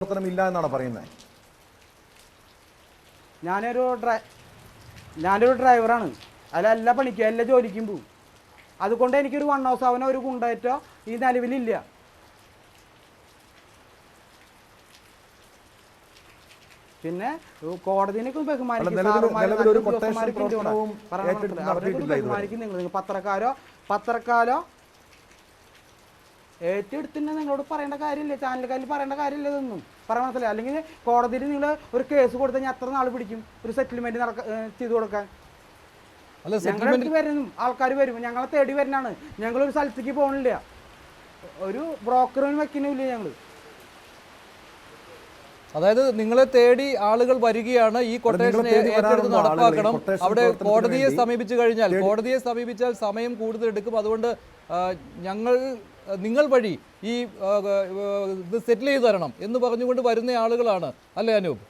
പ്രവർത്തനം ഇല്ല എന്നാണ് പറയുന്നത് ഞാനൊരു ഡ്രൈ ഞാനൊരു ഡ്രൈവറാണ്. അതിൽ എല്ലാ പണിക്കും എല്ലാ ജോലിക്കും പോവും. അതുകൊണ്ട് എനിക്കൊരു വൺ ഹൗസ് അവനോ ഒരു കുണ്ടേറ്റോ ഈ നിലവിലില്ല. പിന്നെ കോടതിനൊക്കെ ബഹുമാനിക്കും നിങ്ങൾ പത്രക്കാരോ പത്രക്കാരോ ഏറ്റെടുത്തിട്ട് നിങ്ങളോട് പറയേണ്ട കാര്യമില്ല. ചാനലുകാരിൽ പറയേണ്ട കാര്യമില്ല ഇതൊന്നും. പറയാൻ മനസ്സിലായി? അല്ലെങ്കിൽ കോടതിയിൽ നിങ്ങൾ ഒരു കേസ് കൊടുത്താൽ ഞാൻ എത്ര നാൾ പിടിക്കും? ഒരു സെറ്റിൽമെന്റ് നടക്ക ചെയ്തു കൊടുക്കാൻ. അല്ല ഞങ്ങളുടെ അടുത്ത് വരും ആൾക്കാർ വരും. ഞങ്ങളെ തേടി വരുന്നതാണ് ഞങ്ങളൊരു സ്ഥലത്തേക്ക് പോകണില്ല ഒരു ബ്രോക്കറും വെക്കുന്നില്ല ഞങ്ങൾ അതായത് നിങ്ങളെ തേടി ആളുകൾ വരികയാണ് ഈ കൊട്ടേഷൻ ഏറ്റെടുത്ത് നടപ്പാക്കണം. അവിടെ കോടതിയെ സമീപിച്ചു കഴിഞ്ഞാൽ കോടതിയെ സമീപിച്ചാൽ സമയം കൂടുതൽ എടുക്കും. അതുകൊണ്ട് ഞങ്ങൾ നിങ്ങൾ വഴി ഈ ഇത് സെറ്റിൽ ചെയ്തു തരണം എന്ന് പറഞ്ഞുകൊണ്ട് വരുന്ന ആളുകളാണ്. അല്ലേ അനൂപ്?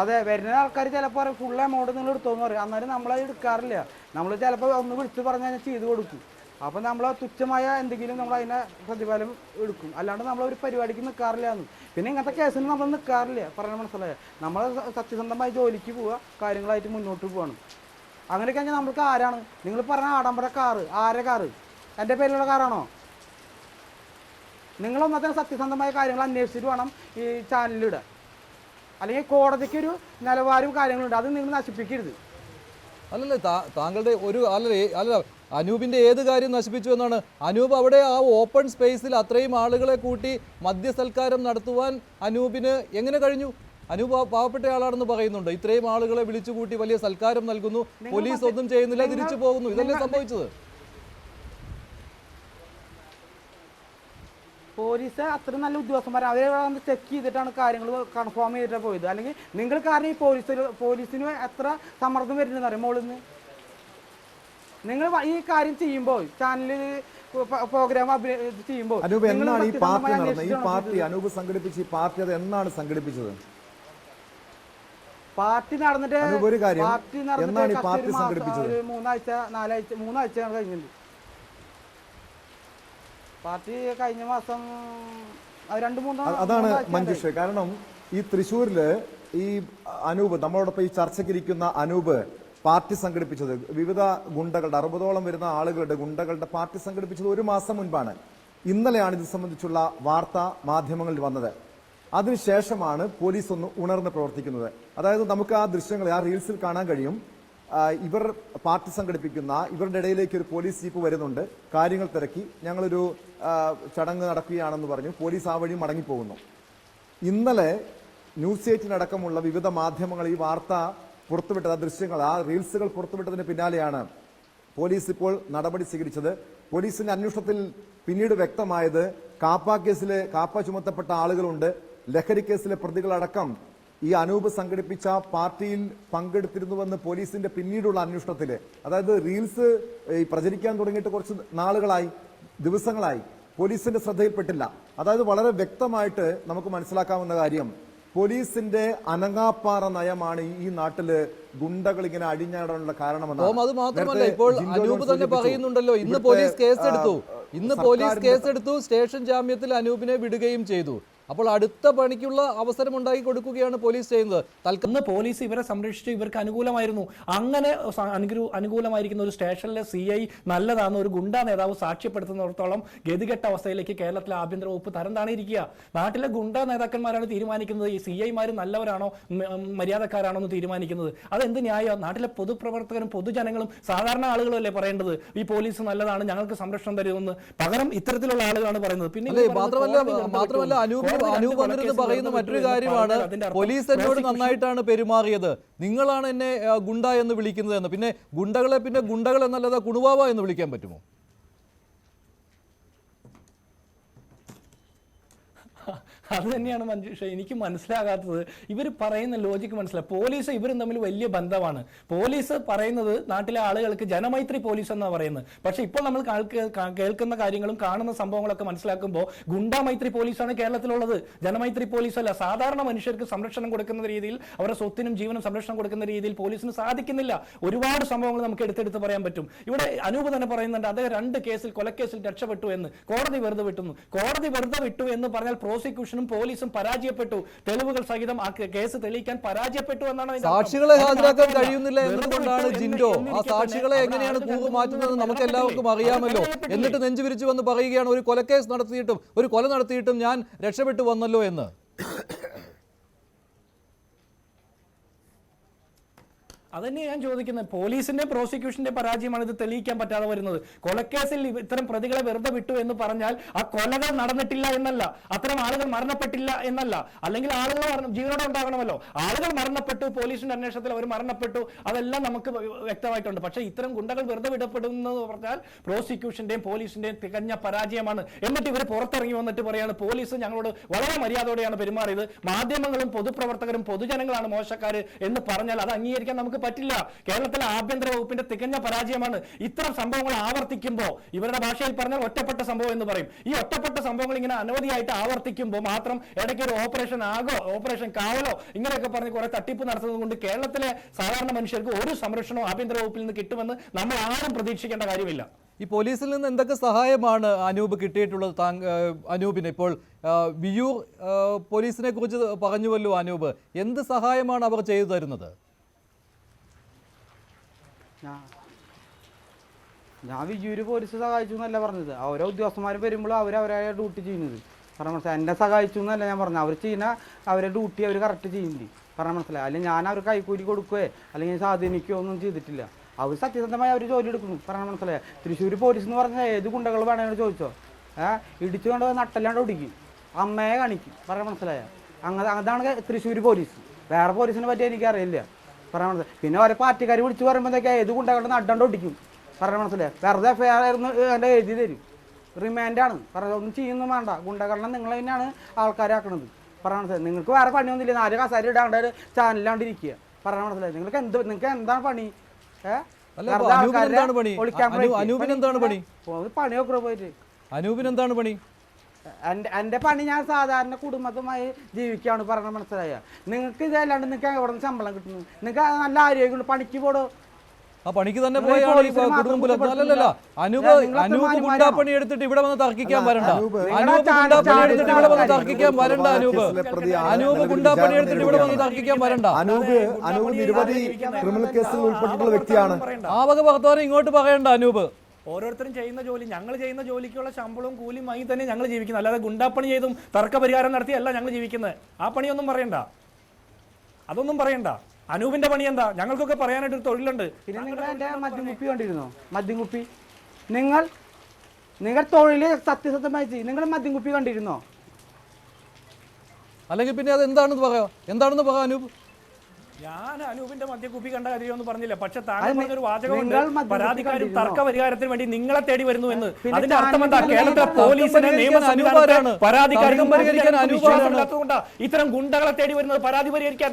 അതെ വരുന്ന ആൾക്കാർ ചിലപ്പോൾ ഫുൾ എമൗണ്ട് നിങ്ങൾ എടുത്തോന്ന് പറയും. അന്നേരം നമ്മളത് എടുക്കാറില്ല. നമ്മൾ ചിലപ്പോൾ ഒന്ന് വിളിച്ച് പറഞ്ഞാൽ ചെയ്ത് കൊടുക്കും. അപ്പം നമ്മൾ തുച്ഛമായ എന്തെങ്കിലും നമ്മൾ അതിനെ പ്രതിഫലം എടുക്കും. അല്ലാണ്ട് നമ്മൾ ഒരു പരിപാടിക്ക് നിൽക്കാറില്ല എന്ന്. പിന്നെ ഇങ്ങനത്തെ കേസിന് നമ്മൾ നിൽക്കാറില്ല പറഞ്ഞ മനസ്സിലായ? നമ്മൾ സത്യസന്ധമായി ജോലിക്ക് പോവുക കാര്യങ്ങളായിട്ട് മുന്നോട്ട് പോവാണ്. അങ്ങനെ കഴിഞ്ഞാൽ നമ്മൾക്ക് ആരാണ്? നിങ്ങൾ പറഞ്ഞ ആഡംബര കാറ്. ആരെ കാറ്? എന്റെ പേരിലുള്ള കാറാണോ? നിങ്ങൾ ഒന്നത്തെ സത്യസന്ധമായ കാര്യങ്ങൾ അന്വേഷിച്ചിട്ട് വേണം ഈ ചാനലിലൂടെ അല്ലെങ്കിൽ കോടതിക്ക് ഒരു നിലവാരവും കാര്യങ്ങളുണ്ട് അത് നിങ്ങൾ നശിപ്പിക്കരുത്. അല്ലല്ലേ താങ്കളുടെ ഒരു അല്ല അല്ല അനൂപിന്റെ ഏത് കാര്യം നശിപ്പിച്ചു എന്നാണ്? അനൂപ് അവിടെ ആ ഓപ്പൺ സ്പേസിൽ അത്രയും ആളുകളെ കൂട്ടി മദ്യസൽക്കാരം നടത്തുവാൻ അനൂപിന് എങ്ങനെ കഴിഞ്ഞു? അനൂപ് പാവപ്പെട്ട ആളാണെന്ന് പറയുന്നുണ്ട്. ഇത്രയും ആളുകളെ വിളിച്ചു കൂട്ടി വലിയ സൽക്കാരം നൽകുന്നു. പോലീസ് ഒന്നും ചെയ്യുന്നില്ല തിരിച്ചു പോകുന്നു. ഇതല്ലേ സംഭവിച്ചത്? പോലീസ് അത്ര നല്ല ഉദ്യോഗസ്ഥന്മാർ അവരെ വന്ന് ചെക്ക് ചെയ്തിട്ടാണ് കാര്യങ്ങൾ കൺഫേം ചെയ്തിട്ട് പോയത്. അല്ലെങ്കിൽ നിങ്ങൾ കാരണം ഈ പോലീസ് പോലീസിന് എത്ര സമ്മർദ്ദം വരുന്നതെന്ന് അറിയാം മോളിൽ നിന്ന്? നിങ്ങൾ ഈ കാര്യം ചെയ്യുമ്പോൾ ചാനലിൽ പ്രോഗ്രാം ചെയ്യുമ്പോൾ അനൂപ് നിങ്ങൾ എന്നാണ് ഈ പാർട്ടി നടന്നത്? ഈ പാർട്ടി? അനൂപ് സംഘടിപ്പിച്ച് ഈ പാർട്ടി അത് എന്നാണ് സംഘടിപ്പിച്ചത്? പാർട്ടി നടന്നിട്ട് ഒരു കാര്യം, പാർട്ടി നടന്നിട്ട് പാർട്ടി സംഘടിപ്പിച്ചത്? മൂന്നാഴ്ച നാലാഴ്ച മൂന്നാഴ്ചയാണ് കഴിഞ്ഞത് പാർട്ടി കഴിഞ്ഞ മാസം രണ്ടു മൂന്ന് അതാണ് മഞ്ജുഷ് മഞ്ജുഷ. കാരണം ഈ തൃശ്ശൂരിൽ ഈ അനൂപ് നമ്മളോടൊപ്പം ഈ ചർച്ചയ്ക്കിരിക്കുന്ന അനൂപ് പാർട്ടി സംഘടിപ്പിച്ചത്. വിവിധ ഗുണ്ടകളുടെ അറുപതോളം വരുന്ന ആളുകളുടെ ഗുണ്ടകളുടെ പാർട്ടി സംഘടിപ്പിച്ചത് ഒരു മാസം മുൻപാണ്. ഇന്നലെയാണ് ഇത് സംബന്ധിച്ചുള്ള വാർത്ത മാധ്യമങ്ങളിൽ വന്നത്. അതിനുശേഷമാണ് പോലീസ് ഒന്ന് ഉണർന്ന് പ്രവർത്തിക്കുന്നത്. അതായത് നമുക്ക് ആ ദൃശ്യങ്ങൾ ആ റീൽസിൽ കാണാൻ കഴിയും. ഇവർ പാർട്ടി സംഘടിപ്പിക്കുന്ന ഇവരുടെ ഇടയിലേക്ക് ഒരു പോലീസ് ജീപ്പ് വരുന്നുണ്ട്. കാര്യങ്ങൾ തിരക്കി. ഞങ്ങളൊരു ചടങ്ങ് നടക്കുകയാണെന്ന് പറഞ്ഞു. പോലീസ് ആ വഴി മടങ്ങിപ്പോകുന്നു. ഇന്നലെ ന്യൂസ് എയ്റ്റിനടക്കമുള്ള വിവിധ മാധ്യമങ്ങൾ ഈ വാർത്ത പുറത്തുവിട്ടത് ആ ദൃശ്യങ്ങൾ ആ റീൽസുകൾ പുറത്തുവിട്ടതിന് പിന്നാലെയാണ് പോലീസ് ഇപ്പോൾ നടപടി സ്വീകരിച്ചത്. പോലീസിന്റെ അന്വേഷണത്തിൽ പിന്നീട് വ്യക്തമായത് കാപ്പ കേസിലെ കാപ്പ ചുമത്തപ്പെട്ട ആളുകളുണ്ട്. ലഹരി കേസിലെ പ്രതികളടക്കം ഈ അനൂപ് സംഘടിപ്പിച്ച പാർട്ടിയിൽ പങ്കെടുത്തിരുന്നുവെന്ന് പോലീസിന്റെ പിന്നീടുള്ള അന്വേഷണത്തിൽ അതായത് റീൽസ് പ്രചരിക്കാൻ തുടങ്ങിയിട്ട് കുറച്ച് നാളുകളായി ദിവസങ്ങളായി പോലീസിന്റെ ശ്രദ്ധയിൽപ്പെട്ടില്ല. അതായത് വളരെ വ്യക്തമായിട്ട് നമുക്ക് മനസ്സിലാക്കാവുന്ന കാര്യം പോലീസിന്റെ അനങ്ങാപ്പാറ നയമാണ് ഈ- നാട്ടിൽ ഗുണ്ടകൾ ഇങ്ങനെ അഴിഞ്ഞാടാനുള്ള കാരണമെന്ന് അത് മാത്രമല്ല ഇപ്പോൾ അനൂപ് തന്നെ പറയുന്നുണ്ടല്ലോ ഇന്ന് പോലീസ് കേസെടുത്തു. ഇന്ന് പോലീസ് കേസെടുത്തു സ്റ്റേഷൻ ജാമ്യത്തിൽ അനൂപിനെ വിടുകയും ചെയ്തു. അപ്പോൾ അടുത്ത പണിക്കുള്ള അവസരം ഉണ്ടാക്കി കൊടുക്കുകയാണ് പോലീസ് ചെയ്യുന്നത്. തൽക്കാലം പോലീസ് ഇവരെ സംരക്ഷിച്ച് ഇവർക്ക് അനുകൂലമായിരുന്നു. അങ്ങനെ അനുകൂലമായിരിക്കുന്ന ഒരു സ്റ്റേഷനിലെ സി ഐ നല്ലതാണെന്ന് ഒരു ഗുണ്ടാ നേതാവ് സാക്ഷ്യപ്പെടുത്തുന്നിടത്തോളം ഗതികെട്ട അവസ്ഥയിലേക്ക് കേരളത്തിലെ ആഭ്യന്തര വകുപ്പ് തരം താണിരിക്കുക നാട്ടിലെ ഗുണ്ടാ നേതാക്കന്മാരാണ് തീരുമാനിക്കുന്നത് ഈ സി ഐമാർ നല്ലവരാണോ മര്യാദക്കാരാണോ എന്ന് തീരുമാനിക്കുന്നത്? അതെന്ത് ന്യായമാണ് നാട്ടിലെ പൊതുപ്രവർത്തകരും പൊതുജനങ്ങളും സാധാരണ ആളുകളും അല്ലേ പറയേണ്ടത്? ഈ പോലീസ് നല്ലതാണ് ഞങ്ങൾക്ക് സംരക്ഷണം തരുമെന്ന് പകരം ഇത്തരത്തിലുള്ള ആളുകളാണ് പറയുന്നത്. പിന്നെ മാത്രമല്ല മാത്രമല്ല. അനൂപ് പറയുന്ന മറ്റൊരു കാര്യമാണ് പോലീസ് എന്നോട് നന്നായിട്ടാണ് പെരുമാറിയത്. നിങ്ങളാണ് എന്നെ ഗുണ്ട എന്ന് വിളിക്കുന്നത് എന്ന്. പിന്നെ ഗുണ്ടകളെ പിന്നെ ഗുണ്ടകൾ എന്നല്ലാതെ കുണുവാവ എന്ന് വിളിക്കാൻ പറ്റുമോ? അത് തന്നെയാണ് മഞ്ജുഷ എനിക്ക് മനസ്സിലാകാത്തത് ഇവർ പറയുന്ന ലോജിക്ക് മനസ്സിലായി പോലീസ് ഇവരും തമ്മിൽ വലിയ ബന്ധമാണ്. പോലീസ് പറയുന്നത് നാട്ടിലെ ആളുകൾക്ക് ജനമൈത്രി പോലീസ് എന്നാണ് പറയുന്നത്. പക്ഷെ ഇപ്പോൾ നമ്മൾ കേൾക്കുന്ന കാര്യങ്ങളും കാണുന്ന സംഭവങ്ങളൊക്കെ മനസ്സിലാക്കുമ്പോൾ ഗുണ്ടാ മൈത്രി പോലീസാണ് കേരളത്തിലുള്ളത്. ജനമൈത്രി പോലീസ് അല്ല. സാധാരണ മനുഷ്യർക്ക് സംരക്ഷണം കൊടുക്കുന്ന രീതിയിൽ അവരുടെ സ്വത്തിനും ജീവനും സംരക്ഷണം കൊടുക്കുന്ന രീതിയിൽ പോലീസിന് സാധിക്കുന്നില്ല. ഒരുപാട് സംഭവങ്ങൾ നമുക്ക് എടുത്തെടുത്ത് പറയാൻ പറ്റും. ഇവിടെ അനൂപ് തന്നെ പറയുന്നുണ്ട് അദ്ദേഹം രണ്ട് കേസിൽ കൊലക്കേസിൽ രക്ഷപ്പെട്ടു എന്ന്. കോടതി വെറുതെ വിട്ടുന്നു. കോടതി വെറുതെ വിട്ടു എന്ന് പറഞ്ഞാൽ പ്രോസിക്യൂഷനും പോലീസും പരാജയപ്പെട്ടു. തെളിവുകൾ സഹിതം ആ കേസ് തെളിയിക്കാൻ പരാജയപ്പെട്ടു എന്നാണ് സാക്ഷികളെ ഹാജരാക്കാൻ കഴിയുന്നില്ല എന്നതുകൊണ്ടാണ് ജിൻഡോ? ആ സാക്ഷികളെ എങ്ങനെയാണ് കൂവ് മാറ്റുന്നത് നമുക്ക് എല്ലാവർക്കും അറിയാമല്ലോ. എന്നിട്ട് നെഞ്ചു വിരിച്ചു വന്ന് പറയുകയാണ് ഒരു കൊലക്കേസ് നടത്തിയിട്ടും ഒരു കൊല നടത്തിയിട്ടും ഞാൻ രക്ഷപ്പെട്ടു വന്നല്ലോ എന്ന്. അതന്നെ ഞാൻ ചോദിക്കുന്നത്. പോലീസിന്റെ പ്രോസിക്യൂഷന്റെ പരാജയമാണ് ഇത് തെളിയിക്കാൻ പറ്റാതെ വരുന്നത്. കൊലക്കേസിൽ ഇത്തരം പ്രതികളെ വെറുതെ വിട്ടു എന്ന് പറഞ്ഞാൽ ആ കൊലകൾ നടന്നിട്ടില്ല എന്നല്ല. അത്തരം ആളുകൾ മരണപ്പെട്ടില്ല എന്നല്ല. അല്ലെങ്കിൽ ആളുകൾ ജീവനോടെ ഉണ്ടാകണമല്ലോ. ആളുകൾ മരണപ്പെട്ടു പോലീസിന്റെ അന്വേഷണത്തിൽ അവർ മരണപ്പെട്ടു. അതെല്ലാം നമുക്ക് വ്യക്തമായിട്ടുണ്ട്. പക്ഷേ ഇത്തരം ഗുണ്ടകൾ വെറുതെ വിടപ്പെടുന്നത് പറഞ്ഞാൽ പ്രോസിക്യൂഷന്റെയും പോലീസിന്റെയും തികഞ്ഞ പരാജയമാണ്. എന്നിട്ട് ഇവർ പുറത്തിറങ്ങി വന്നിട്ട് പറയാണ് പോലീസ് ഞങ്ങളോട് വളരെ മര്യാദയോടെയാണ് പെരുമാറിയത്. മാധ്യമങ്ങളും പൊതുപ്രവർത്തകരും പൊതുജനങ്ങളാണ് മോശക്കാർ എന്ന് പറഞ്ഞാൽ അത് അംഗീകരിക്കാൻ നമുക്ക് പറ്റില്ല. കേരളത്തിലെ ആഭ്യന്തര വകുപ്പിന്റെ തികഞ്ഞ പരാജയമാണ് ഇത്തരം സംഭവങ്ങൾ ആവർത്തിക്കുമ്പോൾ. ഇവരുടെ ഭാഷയിൽ പറഞ്ഞാൽ ഒറ്റപ്പെട്ട സംഭവം എന്ന് പറയും. ഈ ഒറ്റപ്പെട്ട സംഭവങ്ങൾ ഇങ്ങനെ അനവധിയായിട്ട് ആവർത്തിക്കുമ്പോൾ മാത്രം ഇടയ്ക്ക് ഒരു ഓപ്പറേഷൻ ആകോ ഓപ്പറേഷൻ കാവലോ ഇങ്ങനെയൊക്കെ പറഞ്ഞ് കുറെ തട്ടിപ്പ് നടത്തുന്നത് കൊണ്ട് കേരളത്തിലെ സാധാരണ മനുഷ്യർക്ക് ഒരു സംരക്ഷണവും ആഭ്യന്തര വകുപ്പിൽ നിന്ന് കിട്ടുമെന്ന് നമ്മൾ ആരും പ്രതീക്ഷിക്കേണ്ട കാര്യമില്ല. ഈ പോലീസിൽ നിന്ന് എന്തൊക്കെ സഹായമാണ് അനൂപ് കിട്ടിയിട്ടുള്ളത് താങ്ക അനൂപിന്? ഇപ്പോൾ വിയൂർ പോലീസിനെ കുറിച്ച് പറഞ്ഞുവല്ലോ അനൂപ്. എന്ത് സഹായമാണ് അവർ ചെയ്തു തരുന്നത്? ഞാൻ ഞാൻ വിജൂര് പോലീസ് സഹായിച്ചു എന്നല്ല പറഞ്ഞത്. ഓരോ ഉദ്യോഗസ്ഥന്മാർ വരുമ്പോൾ അവർ അവരായ ഡ്യൂട്ടി ചെയ്യുന്നത്. പറഞ്ഞ മനസ്സിലായി? എന്നെ സഹായിച്ചു എന്നല്ല ഞാൻ പറഞ്ഞത്. അവർ ചെയ്യുന്ന അവരെ ഡ്യൂട്ടി അവർ കറക്റ്റ് ചെയ്യുന്നുണ്ട് പറഞ്ഞ മനസ്സിലായി? അല്ലെങ്കിൽ ഞാൻ അവർ കൈക്കൂലി കൊടുക്കുകയോ അല്ലെങ്കിൽ സ്വാധീനിക്കുകയോ ഒന്നും ചെയ്തിട്ടില്ല. അവർ സത്യസന്ധമായി അവർ ജോലി എടുക്കുന്നു. പറഞ്ഞ മനസ്സിലായി? തൃശ്ശൂർ പോലീസ് എന്ന് പറഞ്ഞാൽ ഏത് ഗുണ്ടകൾ വേണമെന്ന് ചോദിച്ചോ? ഏഹ് ഇടിച്ചു കൊണ്ട് നട്ടല്ലാണ്ട് ഒടിക്കും അമ്മയെ കാണിക്കും. പറയാൻ മനസ്സിലായ? അങ്ങനെ അതാണ് തൃശ്ശൂർ പോലീസ് വേറെ പോലീസിനെ പറ്റി എനിക്കറിയില്ല. പറയാൻ മനസ്സിലായി പിന്നെ ഓരോ പാർട്ടിക്കാർ വിളിച്ച് പറയുമ്പോഴത്തേക്ക് ഏത് ഗുണ്ടകളുടെ നട്ടണ്ട് ഒടിക്കും പറയാൻ മനസ്സിലായി? വെറുതെ ആർ ആയിരുന്നു എന്റെ എഴുതി തരും. റിമാൻഡാണ് പറഞ്ഞത് ഒന്നും ചെയ്യുന്നു വേണ്ട. ഗുണ്ടകളെ നിങ്ങൾ തന്നെയാണ് ആൾക്കാരാക്കണത്. പറയാൻ മനസ്സിലായി? നിങ്ങൾക്ക് വേറെ പണിയൊന്നുമില്ല. നാല് കസാരി ഇടാണ്ട് ചാനലിലാണ്ട് ഇരിക്കുക പറയാൻ മനസ്സിലായി? നിങ്ങൾക്ക് എന്ത് നിങ്ങൾക്ക് എന്താണ് പണി? ഏഹ് പണി? എന്താണ് പണി? പണി നോക്കണോ പോയിട്ട്. അനൂപിന് എന്താണ് പണി? എന്റെ എന്റെ പണി ഞാൻ സാധാരണ കുടുംബത്തുമായി ജീവിക്കുകയാണ് പറഞ്ഞ മനസ്സിലായ? നിങ്ങൾക്ക് ഇതല്ലാണ്ട് നിങ്ങൾക്ക് എവിടെ നിന്ന് ശമ്പളം കിട്ടുന്നു? നിങ്ങൾക്ക് നല്ല ആരോഗ്യമുള്ള പണിക്ക് പോടോ? ആ പണിക്ക് തന്നെ പോയാണ് കുടുംബം. അല്ലല്ല അനൂപ് അനൂപ് ഗുണ്ടാപ്പണി എടുത്തിട്ട് ഇവിടെ വന്ന് തർക്കിക്കാൻ വരണ്ട. അനൂപ് ഗുണ്ടാപ്പണി ചാടി എടുത്തിട്ട് ഇവിടെ വന്ന് തർക്കിക്കാൻ വരണ്ട അനൂപ്. അനൂപ് ഗുണ്ടാപ്പണി എടുത്തിട്ട് ഇവിടെ വന്ന്. തർക്കിക്കാൻ വരണ്ട. അനൂപ് അനൂപ് നിരവധി ക്രിമിനൽ കേസിൽ ഉൾപ്പെട്ടിട്ടുള്ള വ്യക്തിയാണ്. ആ വക ഇങ്ങോട്ട് പറയണ്ട അനൂപ്. ഓരോരുത്തരും ചെയ്യുന്ന ജോലി ഞങ്ങൾ ചെയ്യുന്ന ജോലിക്കുള്ള ശമ്പളവും കൂലിയും വാങ്ങി തന്നെ ഞങ്ങൾ ജീവിക്കുന്നത് അല്ലാതെ ഗുണ്ടാപ്പണി ചെയ്തും തർക്ക പരിഹാരം നടത്തിയല്ല ഞങ്ങൾ ജീവിക്കുന്നത്. ആ പണിയൊന്നും പറയണ്ട. അതൊന്നും പറയണ്ട. അനൂപിന്റെ പണി എന്താ? ഞങ്ങൾക്കൊക്കെ പറയാനായിട്ട് ഒരു തൊഴിലുണ്ട്. പിന്നെ നിങ്ങൾ എന്റെ മദ്യം കുപ്പി കണ്ടിരുന്നോ? മദ്യം കുപ്പി. നിങ്ങൾ നിങ്ങൾ തൊഴിൽ സത്യസത്യമായി ചെയ്യും. നിങ്ങൾ മദ്യംകുപ്പി കണ്ടിരുന്നോ? അല്ലെങ്കിൽ പിന്നെ അത് എന്താണെന്ന് പറയാം? എന്താണെന്ന് പറയാം അനൂപ്? ഞാൻ അനൂപിന്റെ മദ്യക്കുപ്പി കണ്ട കാര്യമൊന്നും പറഞ്ഞില്ല. പക്ഷെ താങ്കൾ വാചകമുണ്ട്. നിങ്ങൾ പരാതിക്കാരും തർക്ക പരിഹാരത്തിന് വേണ്ടി നിങ്ങളെ തേടി വരുന്നു എന്ന്. അതിന്റെ അർത്ഥം എന്താ? കേരളത്തിലെ പോലീസിനെ നിയമ പരാതിക്കാരും പരിഹരിക്കാൻ അനൂപാരാണ്. വിശ്വാസമില്ലാത്തതുകൊണ്ടാ ഇത്തരം ഗുണ്ടകളെ തേടി വരുന്നത് പരാതി പരിഹരിക്കാൻ.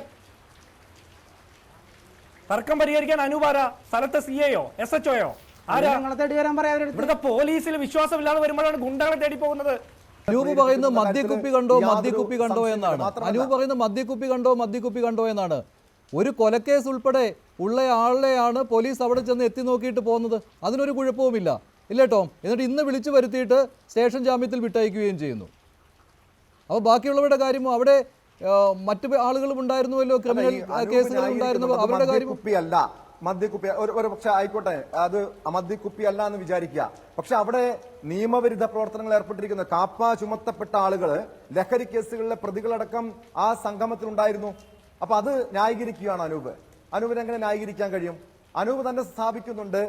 തർക്കം പരിഹരിക്കാൻ അനൂപാര സ്ഥലത്തെ സി എയോ എസ് എച്ച് ഒയോ ആരാ? ഇവിടുത്തെ പോലീസിൽ വിശ്വാസമില്ലാതെ വരുമ്പോഴാണ് ഗുണ്ടകളെ തേടി പോകുന്നത്. അനൂപ് പറയുന്നത് മദ്യക്കുപ്പി കണ്ടോ മദ്യക്കുപ്പി കണ്ടോ എന്നാണ്. അനൂപ് പറയുന്നത് മദ്യക്കുപ്പി കണ്ടോ മദ്യക്കുപ്പി കണ്ടോ എന്നാണ്. ഒരു കൊലക്കേസ് ഉൾപ്പെടെ ഉള്ള ആളെയാണ് പോലീസ് അവിടെ ചെന്ന് എത്തി നോക്കിയിട്ട് പോകുന്നത്. അതിനൊരു കുഴപ്പവുമില്ല. ഇല്ല ടോം? എന്നിട്ട് ഇന്ന് വിളിച്ചു വരുത്തിയിട്ട് സ്റ്റേഷൻ ജാമ്യത്തിൽ വിട്ടയക്കുകയും ചെയ്യുന്നു. അപ്പോൾ ബാക്കിയുള്ളവരുടെ കാര്യമോ? അവിടെ മറ്റു ആളുകളും ഉണ്ടായിരുന്നുവല്ലോ? ക്രിമിനൽ കേസുകൾ ഉണ്ടായിരുന്നു. അവരുടെ കാര്യം മദ്യക്കുപ്പി ഒരു ഒരു പക്ഷെ ആയിക്കോട്ടെ. അത് മദ്യക്കുപ്പി അല്ല എന്ന് വിചാരിക്കുക. പക്ഷെ അവിടെ നിയമവിരുദ്ധ പ്രവർത്തനങ്ങൾ ഏർപ്പെട്ടിരിക്കുന്ന. കാപ്പ ചുമത്തപ്പെട്ട ആളുകൾ ലഹരി കേസുകളിലെ പ്രതികളടക്കം ആ സംഗമത്തിൽ ഉണ്ടായിരുന്നു അപ്പൊ അത് ന്യായീകരിക്കുകയാണ് അനൂപ്. അനൂപിന് എങ്ങനെ ന്യായീകരിക്കാൻ കഴിയും? അനൂപ് തന്നെ സ്ഥാപിക്കുന്നുണ്ട്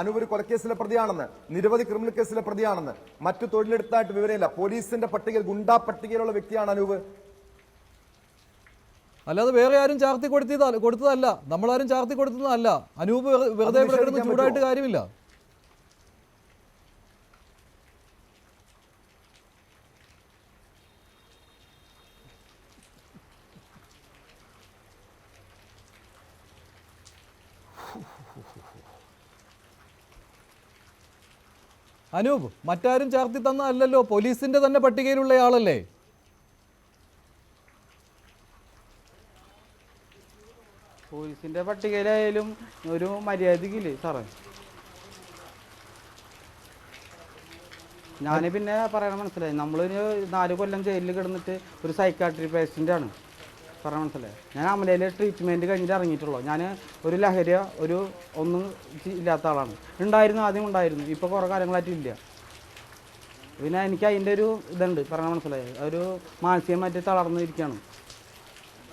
അനൂപ് ഒരു കൊലക്കേസിലെ പ്രതിയാണെന്ന് നിരവധി ക്രിമിനൽ കേസിലെ പ്രതിയാണെന്ന്. മറ്റു തൊഴിലെടുത്തായിട്ട് വിവരമില്ല. പോലീസിന്റെ പട്ടികയിൽ ഗുണ്ടാ പട്ടികയിലുള്ള വ്യക്തിയാണ് അനൂപ്. അല്ലാതെ വേറെ ആരും ചാർത്തി കൊടുത്തതല്ല കൊടുത്തതല്ല. നമ്മളാരും ചാർത്തി കൊടുത്തതല്ല. അനൂപ് വെറുതെ ചൂടായിട്ട് കാര്യമില്ല. അനൂപ് മറ്റാരും ചാർത്തി തന്ന അല്ലല്ലോ പോലീസിന്റെ തന്നെ പട്ടികയിലുള്ള ആളല്ലേ? പോലീസിന്റെ പട്ടികയിലായാലും ഒരു മര്യാദക്കില്ലേ സാറേ? ഞാൻ പിന്നെ പറയണ മനസ്സിലായി. നമ്മളൊരു നാല് കൊല്ലം ജയിലിൽ കിടന്നിട്ട് ഒരു സൈക്കാട്രി പേഷ്യന്റ് ആണ്. പറയണ മനസ്സിലായി? ഞാൻ അമലയിൽ ട്രീറ്റ്മെന്റ് കഴിഞ്ഞിട്ട് ഇറങ്ങിയിട്ടുള്ളൂ. ഞാൻ ഒരു ലഹരി ഒരു ഒന്നും ഇല്ലാത്ത ആളാണ്. ഉണ്ടായിരുന്നു ആദ്യം ഉണ്ടായിരുന്നു. ഇപ്പോൾ കുറേ കാര്യങ്ങളായിട്ട് ഇല്ല. പിന്നെ എനിക്ക് അതിന്റെ ഒരു ഇതുണ്ട്. പറഞ്ഞാൽ മനസ്സിലായി? ഒരു മാനസികമായിട്ട് തളർന്നിരിക്കുകയാണ്